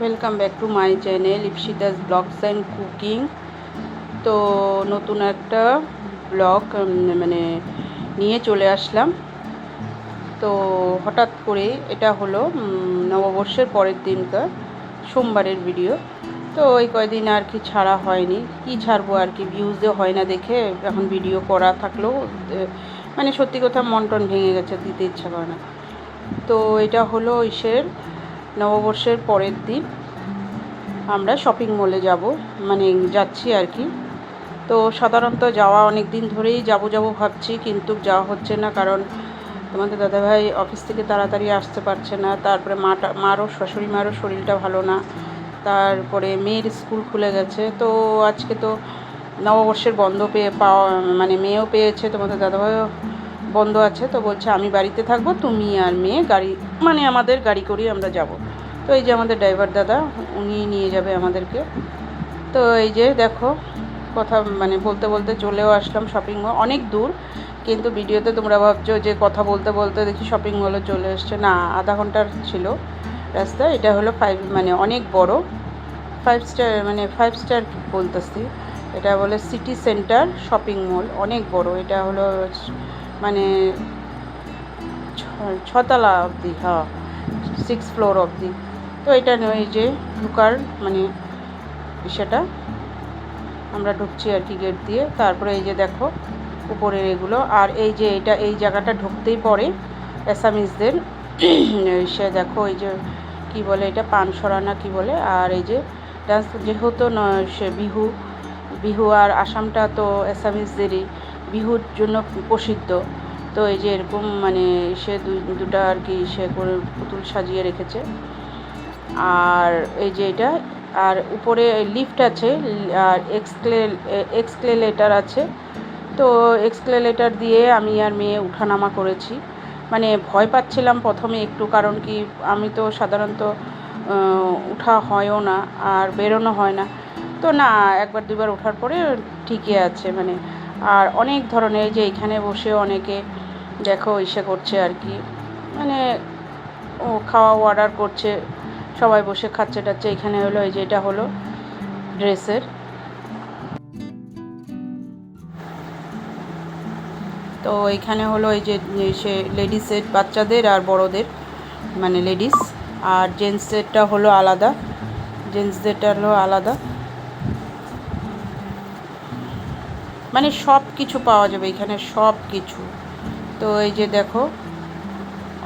Welcome back to my channel Ipsita's blogs and cooking তো নতুন একটা ব্লগ মানে নিয়ে চলে আসলাম। তো হঠাৎ করে এটা হলো নববর্ষের পরের দিনকার সোমবারের ভিডিও তো ওই কয়দিন আর কি ছাড়া হয়নি। কি ছাড়বো আর কি ভিউজও হয় না দেখে এখন ভিডিও করা থাকলেও মানে সত্যি কথা মন টন ভেঙে গেছে, দিতে ইচ্ছা করে না। তো এটা হলো ইসের নববর্ষের পরের দিন আমরা শপিং মলে যাব। মানে যাচ্ছি আর কি। তো সাধারণত যাওয়া অনেক দিন ধরেই যাব যাব ভাবছি, কিন্তু যাওয়া হচ্ছে না কারণ তোমাদের দাদাভাই অফিস থেকে তাড়াতাড়ি আসতে পারছে না। তারপরে মাটা মারও শাশুড়ি মারও শরীরটা ভালো না। তারপরে মেয়ের স্কুল খুলে গেছে। তো আজকে তো নববর্ষের বন্ধ পেয়ে পাওয়া মানে মেয়েও পেয়েছে। তোমাদের দাদাভাইও বন্ধ আছে, তো বলছে আমি বাড়িতে থাকব, তুমি আর মেয়ে গাড়ি মানে আমাদের গাড়ি করেই আমরা যাব। তো এই যে আমাদের ড্রাইভার দাদা, উনি নিয়ে যাবে আমাদেরকে। তো এই যে দেখো, কথা মানে বলতে বলতে চলেও আসলাম শপিং মল অনেক দূর, কিন্তু ভিডিওতে তোমরা ভাবছ যে কথা বলতে বলতে দেখি শপিং মলে চলে এসছে। না, আধা ঘণ্টার ছিল রাস্তা, এটা হলো ফাইভ মানে অনেক বড় ফাইভ স্টার মানে ফাইভ স্টার বলতেছি। এটা বলে সিটি সেন্টার শপিং মল অনেক বড়, এটা হলো মানে ছতলা অবধি হ্যাঁ সিক্স ফ্লোর অবধি। তো এটা এই যে ঢুকার মানে সেটা আমরা ঢুকছি আর কি গেট দিয়ে। তারপরে এই যে দেখো, উপরের এগুলো। আর এই যে এটা, এই জায়গাটা ঢুকতেই পড়ে অ্যাসামিসদের সে দেখো, এই যে কি বলে এটা পানসরা না কি বলে? আর এই যে ডান্স যেহেতু সে বিহু বিহু আর আসামটা তো অ্যাসামিসদেরই বিহুর জন্য প্রসিদ্ধ। তো এই যে এরকম মানে সে দুটা আর কি সে করে পুতুল সাজিয়ে রেখেছে। আর এই যে এটা, আর উপরে লিফট আছে, আর এক্সক্লে এক্সক্লেলেটার আছে। তো এক্সক্লেলেটার দিয়ে আমি আর মেয়ে উঠানামা করেছি। মানে ভয় পাচ্ছিলাম প্রথমে একটু, কারণ কি আমি তো সাধারণত উঠা হয়ও না আর বেরোনো হয় না। তো না, একবার দুবার ওঠার পরে ঠিকই আছে মানে আর অনেক ধরনের যে এখানে বসে অনেকে দেখো ইসে করছে আর কি। মানে ও খাওয়া অর্ডার করছে, সবাই বসে খাচ্ছে টাচ্ছে, এখানে হলো, এই যে এটা হলো ড্রেসের। তো এখানে হলো, এই যে সে লেডিসের বাচ্চাদের আর বড়দের মানে লেডিস আর জেন্টসেরটা হলো আলাদা জেন্টসদেরটা হলো আলাদা। মানে সব কিছু পাওয়া যাবে এখানে সব কিছু তো এই যে দেখো,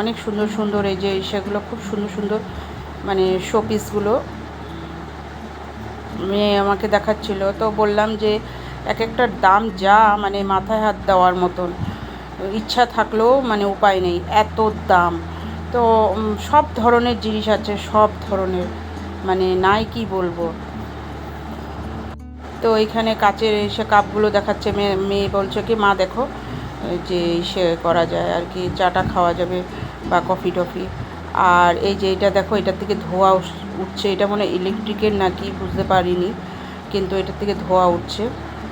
অনেক সুন্দর সুন্দর এই যে সেগুলো খুব সুন্দর সুন্দর মানে শোপিসগুলো। মেয়ে আমাকে দেখাচ্ছিল, তো বললাম যে এক একটার দাম যা মানে মাথায় হাত দেওয়ার মতন। ইচ্ছা থাকলেও মানে উপায় নেই, এত দাম। তো সব ধরনের জিনিস আছে, সব ধরনের। মানে নাই কি বলব? তো এখানে কাচের এসে কাপগুলো দেখাচ্ছে, মেয়ে মেয়ে বলছে কি, মা, দেখো যে সে করা যায় আর কি, চাটা খাওয়া যাবে বা কফি টফি। আর এই যে এটা দেখো, এটার থেকে ধোয়া উঠছে, এটা মনে ইলেকট্রিকের নাকি, বুঝতে পারিনি, কিন্তু এটার থেকে ধোয়া উঠছে।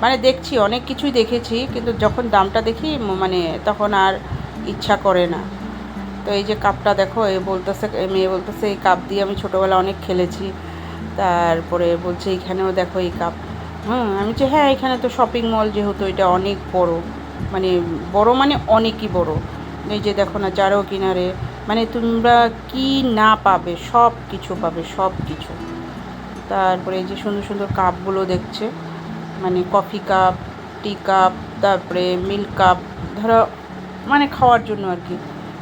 মানে দেখছি, অনেক কিছুই দেখেছি, কিন্তু যখন দামটা দেখি মানে তখন আর ইচ্ছা করে না। তো এই যে কাপটা দেখো, এ বলতেছে মেয়ে বলতেছে, এই কাপ দিয়ে আমি ছোটোবেলা অনেক খেলেছি। তারপরে বলছে এইখানেও দেখো এই কাপ। হুম, আমি যে হ্যাঁ এখানে তো শপিং মল যেহেতু এটা অনেক বড় মানে বড় মানে অনেকই বড়। এই যে দেখো না, চারো কিনারে মানে তোমরা কি না পাবে সব কিছু পাবে সব কিছু তারপরে এই যে সুন্দর সুন্দর কাপগুলো দেখছে মানে কফি কাপ টি কাপ তারপরে মিল্ক কাপ ধরো মানে খাওয়ার জন্য আর কি।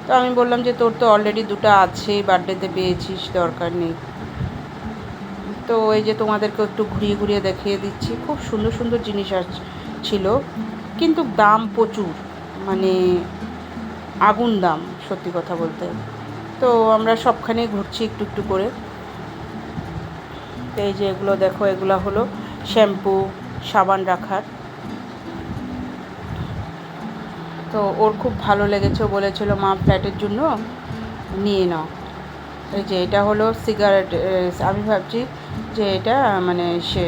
তো আমি বললাম যে, তোর তো অলরেডি দুটো আছেই বার্থডেতে পেয়েছিস, দরকার নেই। তো এই যে তোমাদেরকে একটু ঘুরিয়ে ঘুরিয়ে দেখিয়ে দিচ্ছি, খুব সুন্দর সুন্দর জিনিস ছিল। কিন্তু দাম প্রচুর মানে আগুন দাম, সত্যি কথা বলতে। তো আমরা সবখানেই ঘুরছি একটু একটু করে। তো এই যে এগুলো দেখো, এগুলো হলো শ্যাম্পু, সাবান রাখার। তো ওর খুব ভালো লেগেছে বলেছিল, মা, ফ্ল্যাটের জন্য নিয়ে নাও। এই যে এটা হলো সিগারেট আমি ভাবছি যে এটা মানে সে,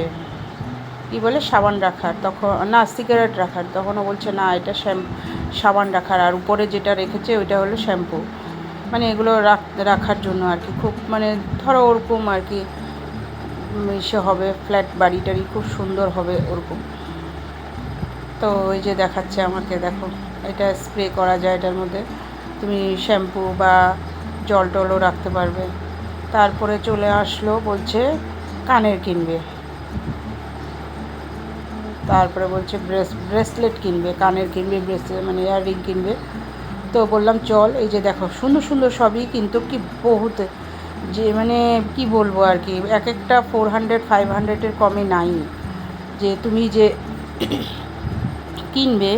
কী বলে, সাবান রাখার, তখন, না, সিগারেট রাখার, তখন ও বলছে, না, এটা শ্যাম, সাবান রাখার, আর উপরে যেটা রেখেছে, ওইটা হলো শ্যাম্পু। মানে এগুলো রাখ, রাখার জন্য আর কি, খুব মানে ধরো ওরকম আর কি ইসে হবে, ফ্ল্যাট বাড়ি টাড়ি খুব সুন্দর হবে ওরকম। তো ওই যে দেখাচ্ছে আমাকে, দেখো, এটা স্প্রে করা যায় এটার মধ্যে, তুমি শ্যাম্পু বা জল টলও রাখতে পারবে। তারপরে চলে আসলো, বলছে কানের কিনবে। তারপরে বলছে ব্রেস, ব্রেসলেট কিনবে, কানের কিনবে ব্রেসলেট মানে ইয়াররিং কিনবে। তো বললাম, চল, এই যে দেখো, সুন্দর সুন্দর সবই কিন্তু কি বহুত, যে মানে কি বলব আর কি, এক একটা ফোর হান্ড্রেড ফাইভ হান্ড্রেডের কমে নাই। যে তুমি যে কিনবে,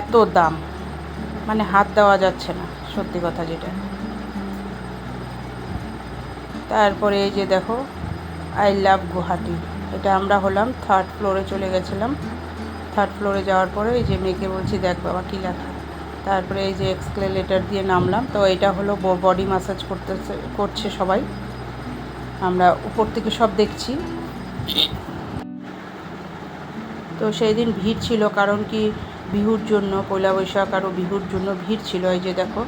এত দাম। মানে হাত দেওয়া যাচ্ছে না, সত্যি কথা যেটা। তারপরে এই যে দেখো আই লাভ গুয়াহাটি। এটা আমরা হলাম থার্ড ফ্লোরে চলে গেছিলাম। থার্ড ফ্লোরে যাওয়ার পরে এই যে মেয়েকে বলছি, দেখ বাবা কী লেখা? তারপরে এই যে এক্সক্লেলেটার দিয়ে নামলাম। তো এটা হলো বডি মাসাজ করতেছে, করছে সবাই। আমরা উপর থেকে সব দেখছি। তো সেই দিন ভিড় ছিল, কারণ কি বিহুর জন্য, পয়লা বৈশাখ আরও বিহুর জন্য ভিড় ছিল। এই যে দেখো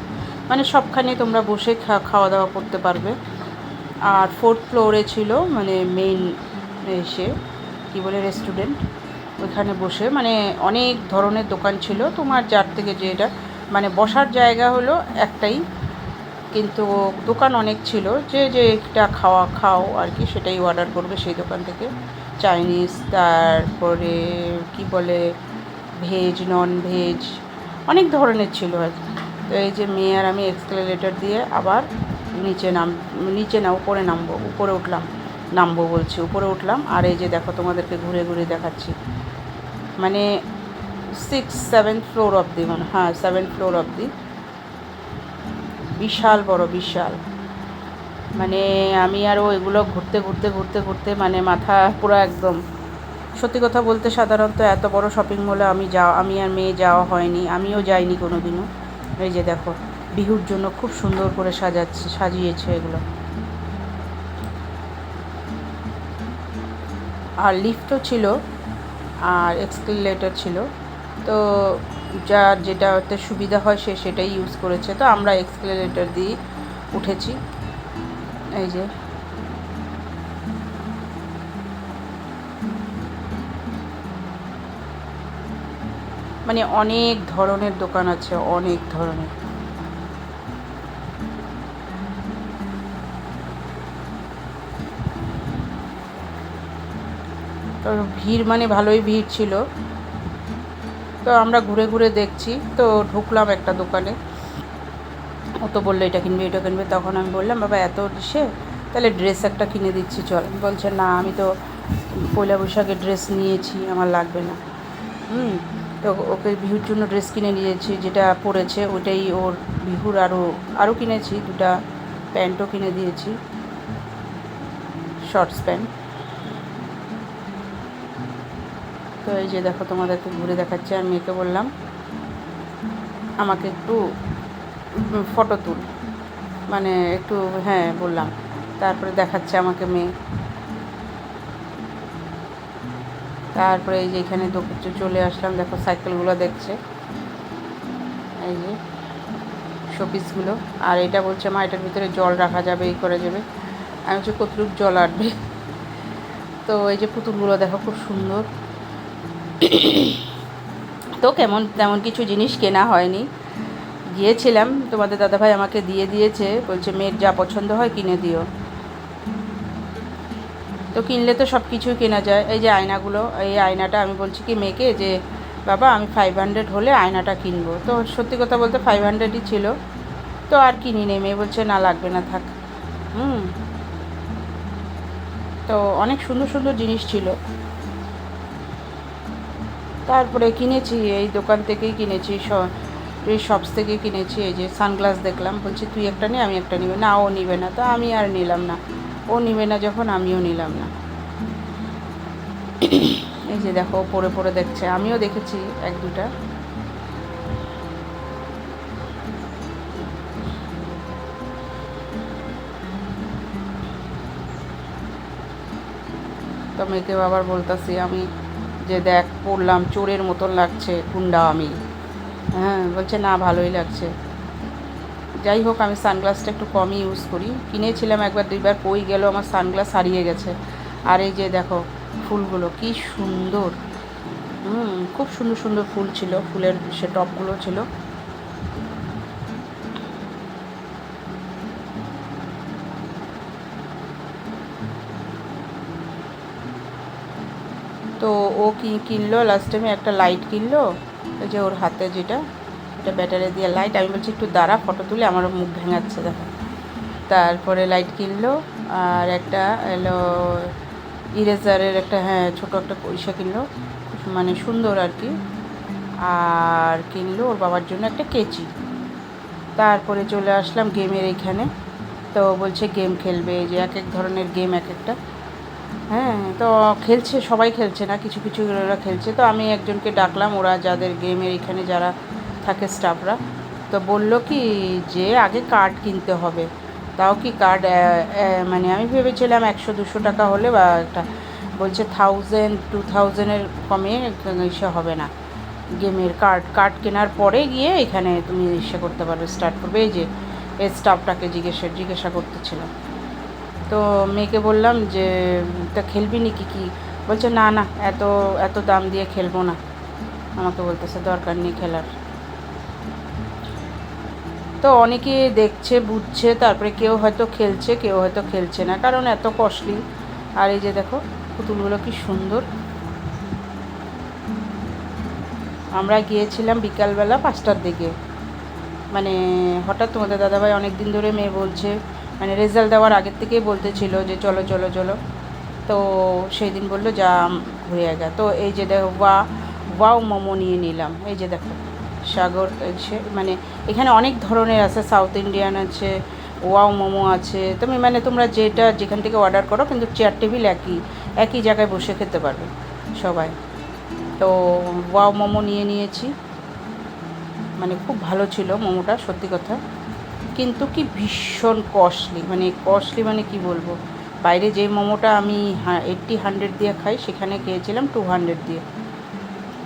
মানে সবখানে তোমরা বসে খাওয়া দাওয়া করতে পারবে। আর ফোর্থ ফ্লোরে ছিল মানে মেইন এসে, কি বলে রেস্টুরেন্ট ওইখানে বসে। মানে অনেক ধরনের দোকান ছিল। তোমার যার থেকে যে এটা মানে বসার জায়গা হলো একটাই, কিন্তু দোকান অনেক ছিল। যে যে একটা খাওয়া খাও আর কি, সেটাই অর্ডার করবে সেই দোকান থেকে। চাইনিজ তারপরে কি বলে ভেজ নন ভেজ অনেক ধরনের ছিল আর কি। তো এই যে মেয়ে আর আমি এক্সকেলেটার দিয়ে আবার নিচে নাম, নিচে না, উপরে নামবো, উপরে উঠলাম, নামবো বলছি, উপরে উঠলাম, আর এই যে দেখো তোমাদেরকে ঘুরে ঘুরে দেখাচ্ছি। মানে সিক্স সেভেন ফ্লোর অবধি মানে হ্যাঁ সেভেন ফ্লোর অবধি। বিশাল, বড় বিশাল। মানে আমি আরও এগুলো ঘুরতে ঘুরতে ঘুরতে ঘুরতে মানে মাথা পুরো একদম, সত্যি কথা বলতে সাধারণত এত বড় শপিং মলে আমি যাওয়া, আমি আর মেয়ে যাওয়া হয়নি, আমিও যাইনি কোনো দিনও এই যে দেখো বিহুর জন্য খুব সুন্দর করে সাজাচ্ছে, সাজিয়েছে এগুলো। আর লিফটও ছিল, আর এক্সকেলেটার ছিল। তো যার যেটা ওতে সুবিধা হয় সে সেটাই ইউজ করেছে। তো আমরা এক্সকেলেটার দিয়ে উঠেছি। এই যে। মানে অনেক ধরনের দোকান আছে, অনেক ধরনের। ভিড় মানে ভালোই ভিড় ছিল। তো আমরা ঘুরে ঘুরে দেখছি, তো ঢুকলাম একটা দোকানে। ও তো বলল, এটা কিনবে এটা কিনবে। তখন আমি বললাম, বাবা, এত সে তাহলে ড্রেস একটা কিনে দিচ্ছি, চল। বলছে, না, আমি তো পয়লা বৈশাখে ড্রেস নিয়েছি, আমার লাগবে না। হুম, তো ওকে বিহুর জন্য ড্রেস কিনে নিয়েছি, যেটা পরেছে ওটাই ওর বিহুর আরও আরও কিনেছি, দুটা প্যান্টও কিনে দিয়েছি শর্টস প্যান্ট তো এই যে দেখো, তোমাদেরকে ঘুরে দেখাচ্ছি আর মেয়েকে বললাম, আমাকে একটু ফটো তুল। মানে একটু হ্যাঁ বললাম। তারপরে দেখাচ্ছে আমাকে মেয়ে। তারপরে এই যে এখানে দোকান চলে আসলাম, দেখো, সাইকেলগুলো দেখছে। এই যে শোপিসগুলো আর এটা বলছে, মা, এটার ভিতরে জল রাখা যাবে, এই করা যাবে। আমি হচ্ছে কতটুক জল আটবে? তো এই যে পুতুলগুলো দেখো, খুব সুন্দর। তো কেমন, তেমন কিছু জিনিস কেনা হয়নি। গিয়েছিলাম, তোমাদের দাদাভাই আমাকে দিয়ে দিয়েছে, বলছে, মেয়ের যা পছন্দ হয় কিনে দিও। তো কিনলে তো সব কিছুই কেনা যায়। এই যে আয়নাগুলো, এই আয়নাটা আমি বলছি কি মেয়েকে যে, বাবা, আমি ফাইভ হান্ড্রেড হলে আয়নাটা কিনবো। তো সত্যি কথা বলতে ফাইভ হান্ড্রেডই ছিল। তো আর কিনি নেই মেয়ে বলছে, না, লাগবে না, থাক। হুম। তো অনেক সুন্দর সুন্দর জিনিস ছিল। তারপরে কিনেছি, এই দোকান থেকেই কিনেছি এই শপস থেকে কিনেছি, এই যে সানগ্লাস দেখলাম। বলছি, তুই একটা নে, আমি একটা নিবে। না, ও নিবে না। তো আমি আর নিলাম না। ও নিবে না যখন, আমিও নিলাম না। এই যে দেখো, পরে পরে দেখছে। আমিও দেখেছি এক দুটা তো মেয়েকেও আবার বলতাছি, আমি যে দেখ, পড়লাম, চোরের মতন লাগছে কুন্ডা আমি। হ্যাঁ বলছে, না, ভালোই লাগছে। যাই হোক, আমি সানগ্লাসটা একটু কমই ইউজ করি। কিনেছিলাম একবার, দুইবার কই গেল, আমার সানগ্লাস হারিয়ে গেছে। আর এই যে দেখো, ফুলগুলো, কি সুন্দর। হুম, খুব সুন্দর সুন্দর ফুল ছিল, ফুলের সে টপগুলো ছিল তো ও কি কিনলো? লাস্ট টাইমে একটা লাইট কিনলো। ওই যে ওর হাতে যেটা এটা ব্যাটারি দিয়ে লাইট আমি বলছি, একটু দাঁড়া ফটো তুলে আমারও মুখ ভেঙাচ্ছে, দেখো। তারপরে লাইট কিনলো, আর একটা এলো ইরেজারের একটা হ্যাঁ ছোটো একটা পয়সা কিনলো। মানে সুন্দর আর কি। আর কিনলো ওর বাবার জন্য একটা কেচি। তারপরে চলে আসলাম গেমের এইখানে তো বলছে গেম খেলবে। যে এক এক ধরনের গেম এক একটা। হ্যাঁ তো খেলছে, সবাই খেলছে না, কিছু কিছু ওরা খেলছে। তো আমি একজনকে ডাকলাম, ওরা যাদের গেমের এখানে যারা থাকে স্টাফরা তো বলল কি যে আগে কার্ড কিনতে হবে। তাও কি কার্ড মানে আমি ভেবেছিলাম একশো দুশো টাকা হলে বা একটা, বলছে থাউজেন্ড টু থাউজেন্ডের কমে ইসে হবে না। গেমের কার্ড কার্ড কেনার পরে গিয়ে এখানে তুমি ইসে করতে পারবে স্টার্ট করবে। এই যে, এই স্টাফটাকে জিজ্ঞেসা, জিজ্ঞাসা করতেছিলাম। তো মেয়েকে বললাম যে, তা খেলবি নাকি কি? বলছে, না না, এত এত দাম দিয়ে খেলব না। আমাকে বলতেছে, দরকার নেই খেলার। তো অনেকে দেখছে, বুঝছে, তারপরে কেউ হয়তো খেলছে, কেউ হয়তো খেলছে না, কারণ এত কস্টলি আর এই যে দেখো, পুতুলগুলো কি সুন্দর। আমরা গিয়েছিলাম বিকালবেলা পাঁচটার দিকে। মানে হঠাৎ তোমাদের দাদাভাই অনেক দিন ধরে মেয়ে বলছে মানে রেজাল্ট দেওয়ার আগের থেকেই বলতেছিল যে চলো চলো চলো। তো সেই দিন বলল, যা ঘুরে গা তো এই যে দেখো, ওয়া, ওয়াও মোমো নিয়ে নিলাম। এই যে দেখো, সাগর, সে মানে এখানে অনেক ধরনের আছে সাউথ ইন্ডিয়ান আছে, ওয়াও মোমো আছে। তুমি মানে তোমরা যেটা, যেখান থেকে অর্ডার করো, কিন্তু চেয়ার টেবিল একই একই জায়গায় বসে খেতে পারবে সবাই। তো ওয়াও মোমো নিয়ে নিয়েছি। মানে খুব ভালো ছিল মোমোটা, সত্যি কথা। কিন্তু কি ভীষণ কস্টলি মানে কস্টলি মানে কি বলব? বাইরে যে মোমোটা আমি এইট্টি হান্ড্রেড দিয়ে খাই, সেখানে খেয়েছিলাম টু হান্ড্রেড দিয়ে।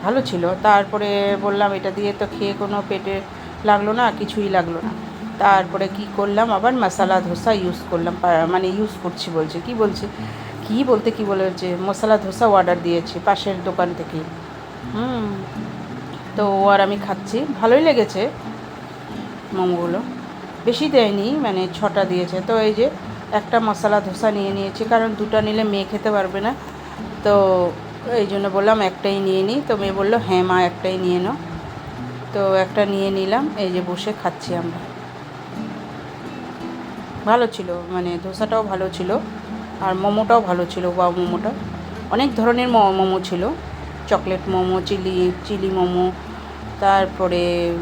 ভালো ছিল। তারপরে বললাম, এটা দিয়ে তো খেয়ে কোনো পেটে লাগল না, কিছুই লাগল না। তারপরে কি করলাম, আবার মশলা ধোসা ইউজ করলাম মানে ইউজ করছি বলছে। কি বলছে? কি বলতে কি বলেছে মশলা ধোসা অর্ডার দিয়েছি পাশের দোকান থেকে হুম। তো ও আর আমি খাচ্ছি। ভালোই লেগেছে। মোমোগুলো বেশি দেয়নি মানে ছটা দিয়েছে। তো এই যে একটা মশলা ধোসা নিয়ে নিয়েছি, কারণ দুটো নিলে মেয়ে খেতে পারবে না। তো এই জন্য বললাম একটাই নিয়ে নিই। তো মেয়ে বলল হ্যাঁ মা, একটাই নিয়ে নাও। তো একটা নিয়ে নিলাম, এই যে বসে খাচ্ছি আমরা। ভালো ছিল মানে ধোসাটাও ভালো ছিল, আর মোমোটাও ভালো ছিল বা মোমোটা। অনেক ধরনের মোমো ছিল। Chocolate momo, chilli chilli momo তারপরে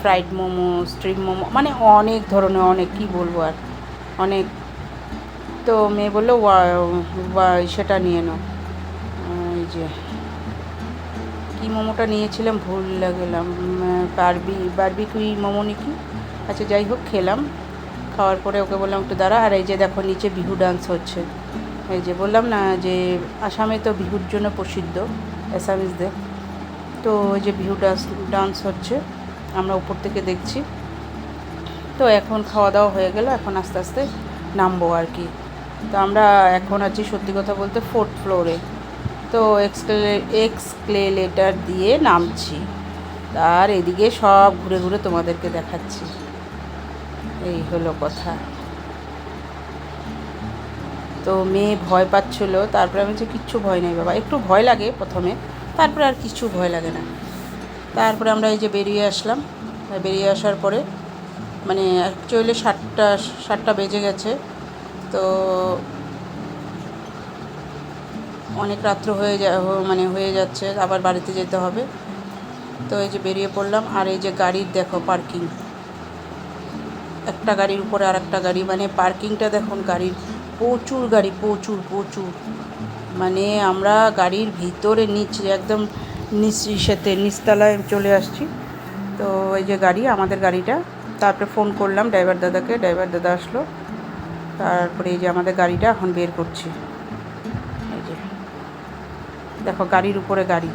ফ্রাইড মোমো স্ট্রিম মোমো মানে অনেক ধরনের, অনেক, কী বলব আর, অনেক। তো মেয়ে বলল সেটা নিয়ে নাও। এই যে, কী মোমোটা নিয়েছিলাম, ভুল গেলাম বারবি বারবিকুই মোমো নাকি আচ্ছা যাই হোক, খেলাম। খাওয়ার পরে ওকে বললাম, একটু দাঁড়া। আর এই যে, দেখো, নিচে বিহু ডান্স হচ্ছে। এই যে, বললাম না যে, আসামে তো বিহুর জন্য প্রসিদ্ধ অ্যাসামিসদের তো ওই যে ভিউ ডান্স ডান্স হচ্ছে, আমরা উপর থেকে দেখছি। তো এখন খাওয়া দাওয়া হয়ে গেল, এখন আস্তে আস্তে নামবো আর কি। তো আমরা এখন আছি সত্যি কথা বলতে ফোর্থ ফ্লোরে তো এক্সক্লে এক্সক্লেলেটার দিয়ে নামছি। আর এদিকে সব ঘুরে ঘুরে তোমাদেরকে দেখাচ্ছি। এই হলো কথা। তো মেয়ে ভয় পাচ্ছিলো, তারপরে আমি বলছি, কিচ্ছু ভয় নেই বাবা। একটু ভয় লাগে প্রথমে। তারপরে আর কিছু ভয় লাগে না। তারপরে আমরা এই যে বেরিয়ে আসলাম। বেরিয়ে আসার পরে মানে অ্যাকচুয়ালি সাতটা সাতটা বেজে গেছে। তো অনেক রাত্র হয়ে যা মানে হয়ে যাচ্ছে, আবার বাড়িতে যেতে হবে। তো এই যে বেরিয়ে পড়লাম, আর এই যে গাড়ির দেখো পার্কিং। একটা গাড়ির উপরে আর একটা গাড়ি মানে পার্কিংটা দেখুন গাড়ির, প্রচুর গাড়ি, প্রচুর প্রচুর। মানে আমরা গাড়ির ভিতরে নিচে একদম নিচ ইসেতে, নিচতলায় চলে আসছি। তো এই যে গাড়ি, আমাদের গাড়িটা। তারপরে ফোন করলাম ড্রাইভার দাদাকে ড্রাইভার দাদা আসলো। তারপরে এই যে আমাদের গাড়িটা এখন বের করছি। এই যে, দেখো গাড়ির উপরে গাড়ি।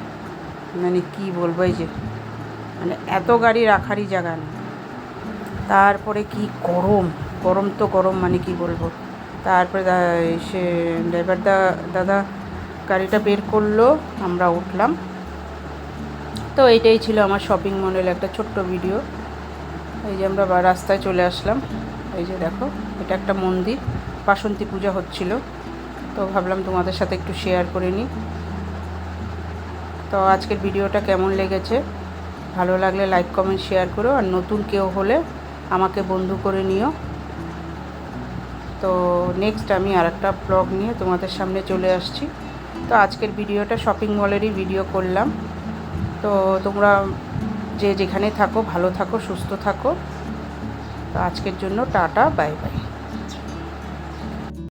মানে কি বলব, এই যে মানে এত গাড়ি রাখারই জায়গা নেই। তারপরে কি গরম গরম তো গরম মানে কি বলব? তারপরে সে ড্রাইভার দা, দাদা গাড়িটা বের করল, আমরা উঠলাম। তো এইটাই ছিল আমার শপিং মলের একটা ছোট্ট ভিডিও এই যে আমরা রাস্তায় চলে আসলাম। এই যে দেখো, এটা একটা মন্দির, বাসন্তী পূজা হচ্ছিল। তো ভাবলাম তোমাদের সাথে একটু শেয়ার করে নিই। তো আজকের ভিডিওটা কেমন লেগেছে? ভালো লাগলে লাইক কমেন্ট শেয়ার করো। আর নতুন কেউ হলে আমাকে বন্ধু করে নিও। তো নেক্সট আমি আর একটা ব্লগ নিয়ে তোমাদের সামনে চলে আসছি। তো আজকের ভিডিওটা শপিং মলেরই ভিডিও করলাম। তো তোমরা যে যেখানে থাকো, ভালো থাকো, সুস্থ থাকো। তো আজকের জন্য টাটা বাই বাই